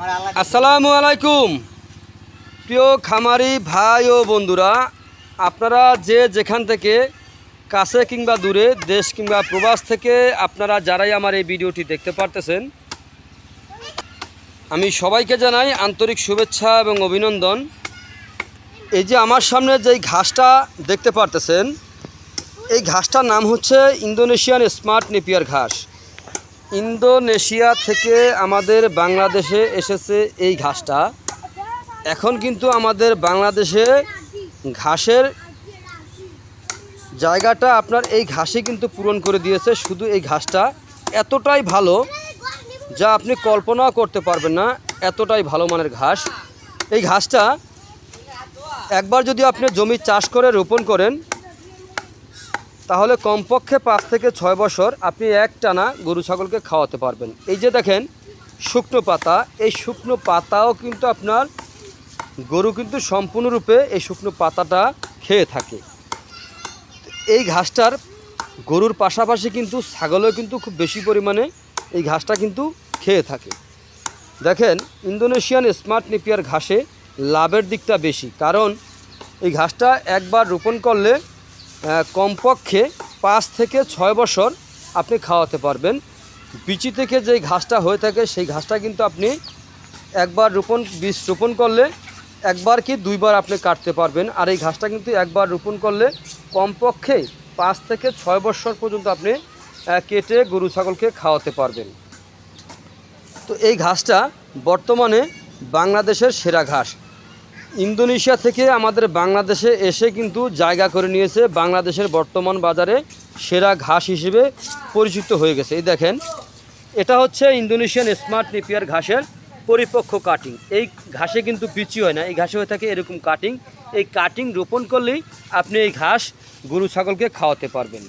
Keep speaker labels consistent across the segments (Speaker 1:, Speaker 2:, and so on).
Speaker 1: আসসালামু আলাইকুম। প্রিয় খামারি ভাই ও বন্ধুরা, আপনারা যে যেখান থেকে কাছে কিংবা দূরে, দেশ কিংবা প্রবাস থেকে আপনারা যারাই আমার এই ভিডিওটি দেখতে পারতেছেন, আমি সবাইকে জানাই আন্তরিক শুভেচ্ছা এবং অভিনন্দন। এই যে আমার সামনে যেই ঘাসটা দেখতে পারতেছেন, এই ঘাসটার নাম হচ্ছে ইন্দোনেশিয়ান স্মার্ট নেপিয়ার ঘাস। ইন্দোনেশিয়া থেকে আমাদের বাংলাদেশে এসেছে এই ঘাসটা। এখন কিন্তু আমাদের বাংলাদেশে ঘাসের জায়গাটা আপনার এই ঘাসে কিন্তু পূরণ করে দিয়েছে, শুধু এই ঘাসটা। এতটাই ভালো যা আপনি কল্পনাও করতে পারবেন না, এতটাই ভালো মানের ঘাস। এই ঘাসটা একবার যদি আপনি জমি চাষ করে রোপণ করেন তাহলে কমপক্ষে পাঁচ থেকে ছয় বছর আপনি এক টানা গরু ছাগলকে খাওয়াতে পারবেন। এই যে দেখেন, শুকনো পাতা, এই শুকনো পাতাও কিন্তু আপনার গরু কিন্তু সম্পূর্ণরূপে এই শুকনো পাতাটা খেয়ে থাকে। এই ঘাসটার গরুর পাশাপাশি কিন্তু ছাগলও কিন্তু খুব বেশি পরিমাণে এই ঘাসটা কিন্তু খেয়ে থাকে। দেখেন, ইন্দোনেশিয়ান স্মার্ট নেপিয়ার ঘাসে লাভের দিকটা বেশি, কারণ এই ঘাসটা একবার রোপণ করলে কমপক্ষে পাঁচ থেকে ছয় বছর আপনি খাওয়াতে পারবেন। বিচি থেকে যেই ঘাসটা হয়ে থাকে, সেই ঘাসটা কিন্তু আপনি একবার রোপণ, বীজ রোপণ করলে একবার কি দুইবার আপনি কাটতে পারবেন। আর এই ঘাসটা কিন্তু একবার রোপণ করলে কমপক্ষে পাঁচ থেকে ছয় বছর পর্যন্ত আপনি কেটে গরু, ছাগলকে খাওয়াতে পারবেন। তো এই ঘাসটা বর্তমানে বাংলাদেশের সেরা ঘাস। ইন্দোনেশিয়া থেকে আমাদের বাংলাদেশে এসে কিন্তু জায়গা করে নিয়েছে। বাংলাদেশের বর্তমান বাজারে সেরা ঘাস হিসেবে পরিচিত হয়ে গেছে। এই দেখেন, এটা হচ্ছে ইন্দোনেশিয়ান স্মার্ট নেপিয়ার ঘাসের পরিপক্ক কাটিং। এই ঘাসে কিন্তু বিচি হয় না, এই ঘাসে হয়ে থাকে এরকম কাটিং। এই কাটিং রোপণ করলেই আপনি এই ঘাস গরু, ছাগলকে খাওয়াতে পারবেন।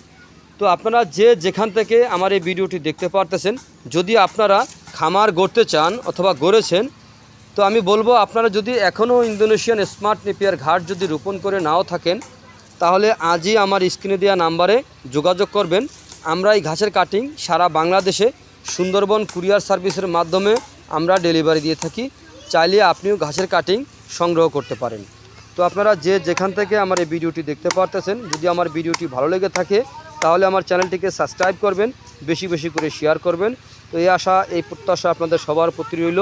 Speaker 1: তো আপনারা যে যেখান থেকে আমার এই ভিডিওটি দেখতে পারতেছেন, যদি আপনারা খামার গড়তে চান অথবা গড়েছেন তো আমি বলব, আপনারা যদি এখনও ইন্দোনেশিয়ান স্মার্ট নেপিয়ার ঘাট যদি রোপণ করে নাও থাকেন, তাহলে আজই আমার স্ক্রিনে দেওয়া নাম্বারে যোগাযোগ করবেন। আমরা এই ঘাসের কাটিং সারা বাংলাদেশে সুন্দরবন কুরিয়ার সার্ভিসের মাধ্যমে আমরা ডেলিভারি দিয়ে থাকি। চাইলে আপনিও ঘাসের কাটিং সংগ্রহ করতে পারেন। তো আপনারা যে যেখান থেকে আমার এই ভিডিওটি দেখতে পারতেছেন, যদি আমার ভিডিওটি ভালো লেগে থাকে, তাহলে আমার চ্যানেলটিকে সাবস্ক্রাইব করবেন, বেশি বেশি করে শেয়ার করবেন। তো এই আশা, এই প্রত্যাশা আপনাদের সবার প্রতি রইল।